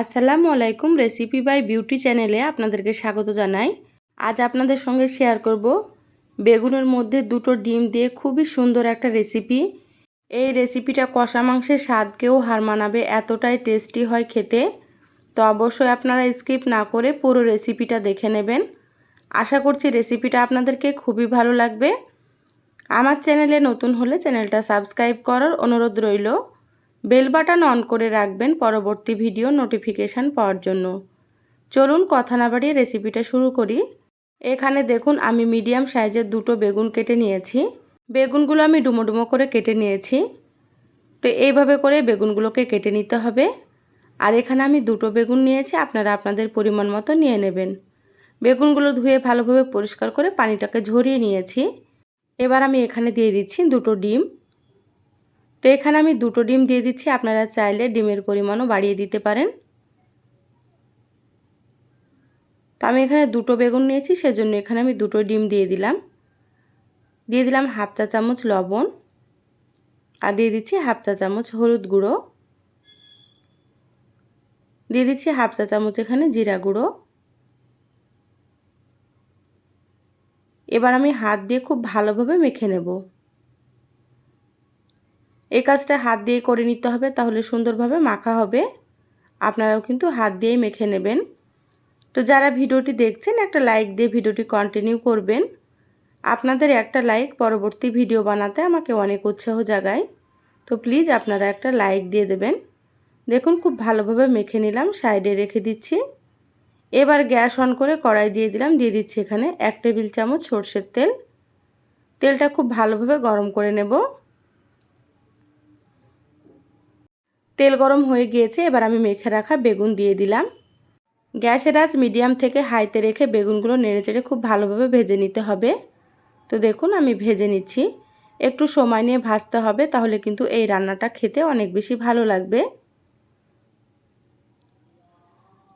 আসসালামু আলাইকুম recipe by beauty চ্যানেলে আপনাদেরকে স্বাগত জানাই। আজ আপনাদের সঙ্গে শেয়ার করব বেগুনের মধ্যে দুটো ডিম দিয়ে খুবই সুন্দর একটা রেসিপি এই রেসিপিটা কষা মাংসের স্বাদকেও হার মানাবে, এতটাই টেস্টি হয় খেতে। তো অবশ্যই আপনারা স্কিপ না করে পুরো রেসিপিটা দেখে নেবেন। আশা করছি রেসিপিটা আপনাদেরকে খুবই ভালো লাগবে। আমার চ্যানেলে নতুন হলে চ্যানেলটা সাবস্ক্রাইব করার অনুরোধ রইল। বেল বাটন অন করে রাখবেন পরবর্তী ভিডিও নোটিফিকেশান পাওয়ার জন্য। চলুন কথা না বাড়িয়ে রেসিপিটা শুরু করি। এখানে দেখুন, আমি মিডিয়াম সাইজের দুটো বেগুন কেটে নিয়েছি। বেগুনগুলো আমি ডুমো ডুমো করে কেটে নিয়েছি। তো এইভাবে করে বেগুনগুলোকে কেটে নিতে হবে। আর এখানে আমি দুটো বেগুন নিয়েছি, আপনারা আপনাদের পরিমাণ মতো নিয়ে নেবেন। বেগুনগুলো ধুয়ে ভালোভাবে পরিষ্কার করে পানিটাকে ঝরিয়ে নিয়েছি। এবার আমি এখানে দিয়ে দিচ্ছি দুটো ডিম। তো এখানে আমি দুটো ডিম দিয়ে দিচ্ছি। আপনারা চাইলে ডিমের পরিমাণও বাড়িয়ে দিতে পারেন। তো আমি এখানে দুটো বেগুন নিয়েছি, সেজন্য এখানে আমি দুটো ডিম দিয়ে দিলাম। দিয়ে দিলাম হাফ চা চামচ লবণ আর দিয়ে দিচ্ছি হাফ চা চামচ হলুদ গুঁড়ো। দিয়ে দিচ্ছি হাফ চা চামচ এখানে জিরা গুঁড়ো। এবার আমি হাত দিয়ে খুব ভালোভাবে মেখে নেব। এই কাজটা হাত দিয়ে করে নিতে হবে, তাহলে সুন্দরভাবে মাখা হবে। আপনারাও কিন্তু হাত দিয়েই মেখে নেবেন। তো যারা ভিডিওটি দেখছেন, একটা লাইক দিয়ে ভিডিওটি কন্টিনিউ করবেন। আপনাদের একটা লাইক পরবর্তী ভিডিও বানাতে আমাকে অনেক উৎসাহ জাগায়। তো প্লিজ আপনারা একটা লাইক দিয়ে দেবেন। দেখুন, খুব ভালোভাবে মেখে নিলাম, সাইডে রেখে দিচ্ছি। এবার গ্যাস অন করে কড়াই দিয়ে দিলাম, দিয়ে দিচ্ছি এখানে এক টেবিল চামচ সর্ষের তেল। তেলটা খুব ভালোভাবে গরম করে নেব। তেল গরম হয়ে গিয়েছে, এবার আমি মেখে রাখা বেগুন দিয়ে দিলাম। গ্যাসের আজ মিডিয়াম থেকে হাইতে রেখে বেগুনগুলো নেড়ে চেড়ে খুব ভালোভাবে ভেজে নিতে হবে। তো দেখুন, আমি ভেজে নিচ্ছি। একটু সময় নিয়ে ভাজতে হবে, তাহলে কিন্তু এই রান্নাটা খেতে অনেক বেশি ভালো লাগবে।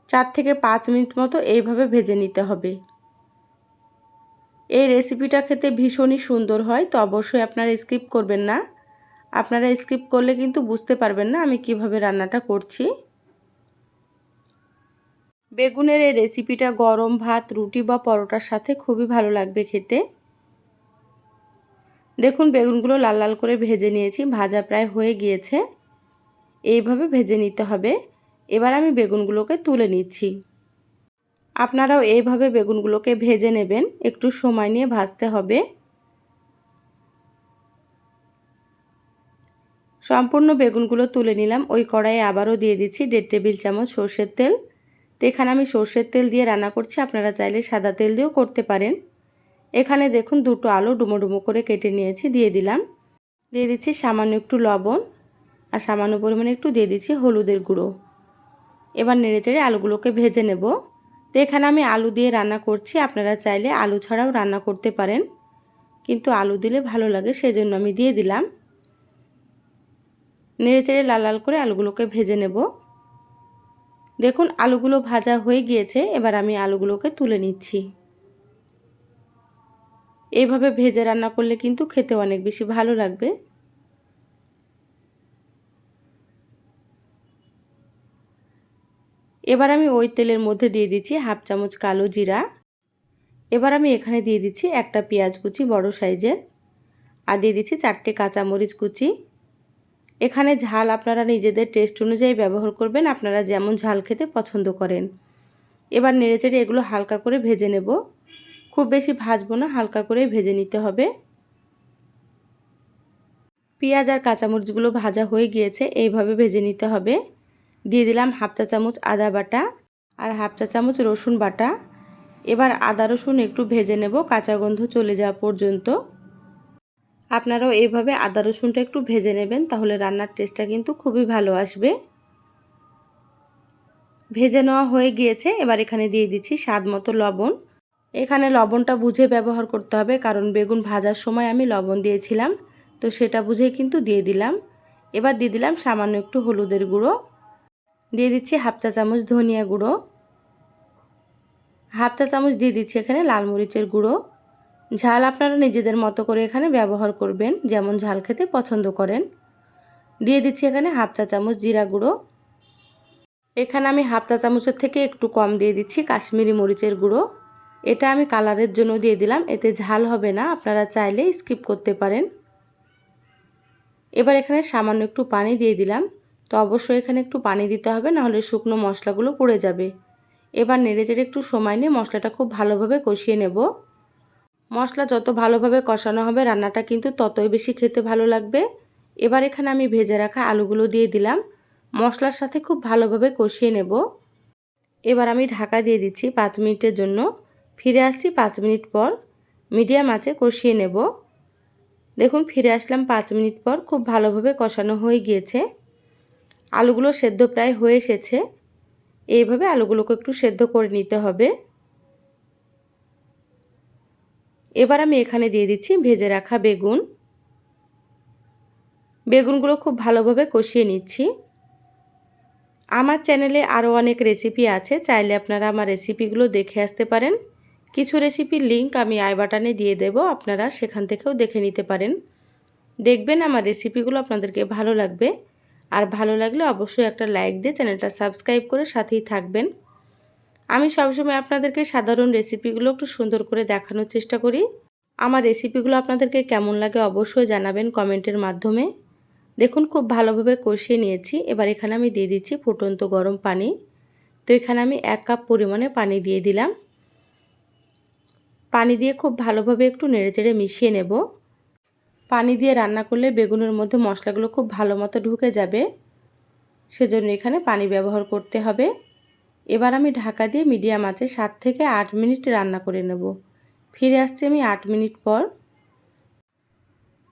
চার থেকে পাঁচ মিনিট মতো এইভাবে ভেজে নিতে হবে। এই রেসিপিটা খেতে ভীষণই সুন্দর হয়, তো অবশ্যই আপনারা স্কিপ করবেন না। আপনারা স্কিপ করলে কিন্তু বুঝতে পারবেন না আমি কীভাবে রান্নাটা করছি। বেগুনের এই রেসিপিটা গরম ভাত, রুটি বা পরোটার সাথে খুবই ভালো লাগবে খেতে। দেখুন, বেগুনগুলো লাল লাল করে ভেজে নিয়েছি, ভাজা প্রায় হয়ে গিয়েছে। এইভাবে ভেজে নিতে হবে। এবার আমি বেগুনগুলোকে তুলে নিচ্ছি। আপনারাও এইভাবে বেগুনগুলোকে ভেজে নেবেন। একটু সময় নিয়ে ভাজতে হবে। সম্পূর্ণ বেগুনগুলো তুলে নিলাম। ওই কড়াইয়ে আবারও দিয়ে দিচ্ছি দেড় টেবিল চামচ সর্ষের তেল। তো এখানে আমি সর্ষের তেল দিয়ে রান্না করছি, আপনারা চাইলে সাদা তেল দিয়েও করতে পারেন। এখানে দেখুন দুটো আলু ডুমো ডুমো করে কেটে নিয়েছি, দিয়ে দিলাম। দিয়ে দিচ্ছি সামান্য একটু লবণ আর সামান্য পরিমাণে একটু দিয়ে দিচ্ছি হলুদের গুঁড়ো। এবার নেড়ে চেড়ে আলুগুলোকে ভেজে নেব। তো এখানে আমি আলু দিয়ে রান্না করছি, আপনারা চাইলে আলু ছাড়াও রান্না করতে পারেন। কিন্তু আলু দিলে ভালো লাগে, সেজন্য আমি দিয়ে দিলাম। নেড়ে চেড়ে লাল লাল করে আলুগুলোকে ভেজে নেব। দেখুন, আলুগুলো ভাজা হয়ে গিয়েছে, এবার আমি আলুগুলোকে তুলে নিচ্ছি। এইভাবে ভেজে রান্না করলে কিন্তু খেতে অনেক বেশি ভালো লাগবে। এবার আমি ওই তেলের মধ্যে দিয়ে দিচ্ছি হাফ চামচ কালো জিরা। এবার আমি এখানে দিয়ে দিচ্ছি একটা পেঁয়াজ কুচি বড় সাইজের। আর দিয়ে দিচ্ছি চারটে কাঁচামরিচ কুচি। এখানে ঝাল আপনারা নিজেদের টেস্ট অনুযায়ী ব্যবহার করবেন। আপনারা যেমন ঝাল খেতে পছন্দ করেন। এবার নেড়েচেড়ে এগুলো হালকা করে ভেজে নেব। খুব বেশি ভাজবো না, হালকা করে ভেজে নিতে হবে। পেঁয়াজ আর কাঁচামরিচগুলো ভাজা হয়ে গিয়েছে, এইভাবে ভেজে নিতে হবে। দিয়ে দিলাম হাফ চা চামচ আদা বাটা আর হাফ চা চামচ রসুন বাটা। এবার আদা রসুন একটু ভেজে নেব, কাঁচা গন্ধ চলে যাওয়া পর্যন্ত। আপনারাও এইভাবে আদা রসুনটা একটু ভেজে নেবেন, তাহলে রান্নার টেস্টটা কিন্তু খুবই ভালো আসবে। ভেজে নেওয়া হয়ে গিয়েছে, এবার এখানে দিয়ে দিচ্ছি স্বাদ মতো লবণ। এখানে লবণটা বুঝে ব্যবহার করতে হবে, কারণ বেগুন ভাজার সময় আমি লবণ দিয়েছিলাম, তো সেটা বুঝেই কিন্তু দিয়ে দিলাম। এবার দিয়ে দিলাম সামান্য একটু হলুদের গুঁড়ো। দিয়ে দিচ্ছি হাফ চা চামচ ধনিয়া গুঁড়ো। হাফ চা চামচ দিয়ে দিচ্ছি এখানে লাল মরিচের গুঁড়ো। ঝাল আপনারা নিজেদের মতো করে এখানে ব্যবহার করবেন, যেমন ঝাল খেতে পছন্দ করেন। দিয়ে দিচ্ছি এখানে হাফ চা চামচ জিরা গুঁড়ো। এখানে আমি হাফ চা চামচের থেকে একটু কম দিয়ে দিচ্ছি কাশ্মীরি মরিচের গুঁড়ো। এটা আমি কালারের জন্য দিয়ে দিলাম, এতে ঝাল হবে না, আপনারা চাইলে স্কিপ করতে পারেন। এবার এখানে সামান্য একটু পানি দিয়ে দিলাম, তো অবশ্যই এখানে একটু পানি দিতে হবে, নাহলে শুকনো মশলাগুলো পড়ে যাবে। এবার নেড়ে চেড়ে একটু সময় নিয়ে মশলাটা খুব ভালোভাবে কষিয়ে নেব। মশলা যত ভালোভাবে কষানো হবে রান্নাটা কিন্তু ততই বেশি খেতে ভালো লাগবে। এবার এখানে আমি ভেজে রাখা আলুগুলো দিয়ে দিলাম। মশলার সাথে খুব ভালোভাবে কষিয়ে নেব। এবার আমি ঢাকা দিয়ে দিচ্ছি পাঁচ মিনিটের জন্য। ফিরে আসছি পাঁচ মিনিট পর। মিডিয়াম আঁচে কষিয়ে নেব। দেখুন, ফিরে আসলাম পাঁচ মিনিট পর। খুব ভালোভাবে কষানো হয়ে গিয়েছে। আলুগুলো সেদ্ধ প্রায় হয়ে এসেছে। এইভাবে আলুগুলোকে একটু সেদ্ধ করে নিতে হবে। এবার আমি এখানে দিয়ে দিচ্ছি ভেজে রাখা বেগুন। বেগুনগুলো খুব ভালোভাবে কষিয়ে নিচ্ছি। আমার চ্যানেলে আরও অনেক রেসিপি আছে, চাইলে আপনারা আমার রেসিপিগুলো দেখে আসতে পারেন। কিছু রেসিপির লিঙ্ক আমি আই বাটনে দিয়ে দেব, আপনারা সেখান থেকেও দেখে নিতে পারেন। দেখবেন আমার রেসিপিগুলো আপনাদেরকে ভালো লাগবে। আর ভালো লাগলে অবশ্যই একটা লাইক দিয়ে চ্যানেলটা সাবস্ক্রাইব করে সাথেই থাকবেন। আমি সবসময় আপনাদেরকে সাধারণ রেসিপিগুলো একটু সুন্দর করে দেখানোর চেষ্টা করি। আমার রেসিপিগুলো আপনাদেরকে কেমন লাগে অবশ্যই জানাবেন কমেন্টের মাধ্যমে। দেখুন, খুব ভালোভাবে কষিয়ে নিয়েছি। এবার এখানে আমি দিয়ে দিচ্ছি ফুটন্ত গরম পানি। তো এখানে আমি এক কাপ পরিমাণে পানি দিয়ে দিলাম। পানি দিয়ে খুব ভালোভাবে একটু নেড়েচেড়ে মিশিয়ে নেব। পানি দিয়ে রান্না করলে বেগুনের মধ্যে মশলাগুলো খুব ভালো মতো ঢুকে যাবে। সেজন্য এখানে পানি ব্যবহার করতে হবে। এবার আমি ঢাকা দিয়ে মিডিয়াম আছে সাত থেকে আট মিনিট রান্না করে নেব। ফিরে আসছি আমি আট মিনিট পর।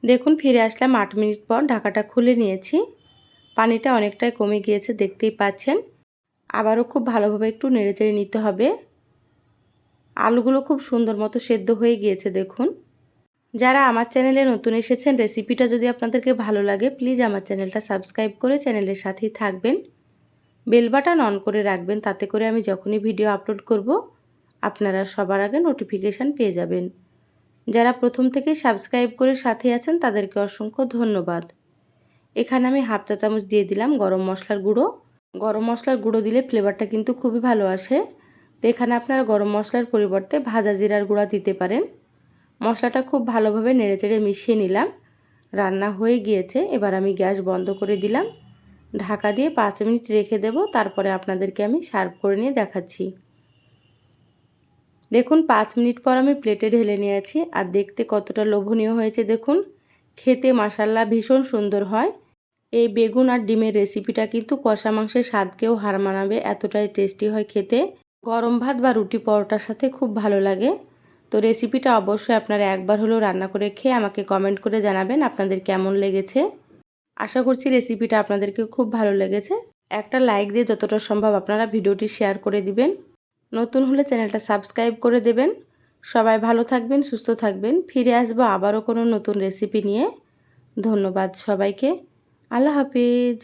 দেখুন, ফিরে আসলাম আট মিনিট পর, ঢাকাটা খুলে নিয়েছি। পানিটা অনেকটাই কমে গিয়েছে, দেখতেই পাচ্ছেন। আবারও খুব ভালোভাবে একটু নেড়েচেড়ে নিতে হবে। আলুগুলো খুব সুন্দর মতো সেদ্ধ হয়ে গিয়েছে, দেখুন। যারা আমার চ্যানেলে নতুন এসেছেন, রেসিপিটা যদি আপনাদেরকে ভালো লাগে, প্লিজ আমার চ্যানেলটা সাবস্ক্রাইব করে চ্যানেলের সাথেই থাকবেন। বেল বাটন অন করে রাখবেন, তাতে করে আমি যখনই ভিডিও আপলোড করব, আপনারা সবার আগে নোটিফিকেশান পেয়ে যাবেন। যারা প্রথম থেকেই সাবস্ক্রাইব করে সাথে আছেন, তাদেরকে অসংখ্য ধন্যবাদ। এখানে আমি হাফ চা চামচ দিয়ে দিলাম গরম মশলার গুঁড়ো। গরম মশলার গুঁড়ো দিলে ফ্লেভারটা কিন্তু খুবই ভালো আসে। তো এখানে আপনারা গরম মশলার পরিবর্তে ভাজা জিরার গুঁড়া দিতে পারেন। মশলাটা খুব ভালোভাবে নেড়েচেড়ে মিশিয়ে নিলাম। রান্না হয়ে গিয়েছে, এবার আমি গ্যাস বন্ধ করে দিলাম। ঢাকা দিয়ে পাঁচ মিনিট রেখে দেব, তারপরে আপনাদেরকে আমি সার্ভ করে নিয়ে দেখাচ্ছি। দেখুন, পাঁচ মিনিট পর আমি প্লেটে ঢেলে নিয়েছি, আর দেখতে কতটা লোভনীয় হয়েছে, দেখুন। খেতে মাসাল্লা ভীষণ সুন্দর হয়। এই বেগুন আর ডিমের রেসিপিটা কিন্তু কষা মাংসের স্বাদকেও হার মানাবে, এতটাই টেস্টি হয় খেতে। গরম ভাত বা রুটি পরোটার সাথে খুব ভালো লাগে। তো রেসিপিটা অবশ্যই আপনারা একবার হলেও রান্না করে খেয়ে আমাকে কমেন্ট করে জানাবেন আপনাদের কেমন লেগেছে। আশা করছি রেসিপিটা আপনাদেরকে খুব ভালো লেগেছে। একটা লাইক দিয়ে যতটা সম্ভব আপনারা ভিডিওটি শেয়ার করে দিবেন। নতুন হলে চ্যানেলটা সাবস্ক্রাইব করে দেবেন। সবাই ভালো থাকবেন, সুস্থ থাকবেন। ফিরে আসব আবারও কোনো নতুন রেসিপি নিয়ে। ধন্যবাদ সবাইকে। আল্লাহ হাফিজ।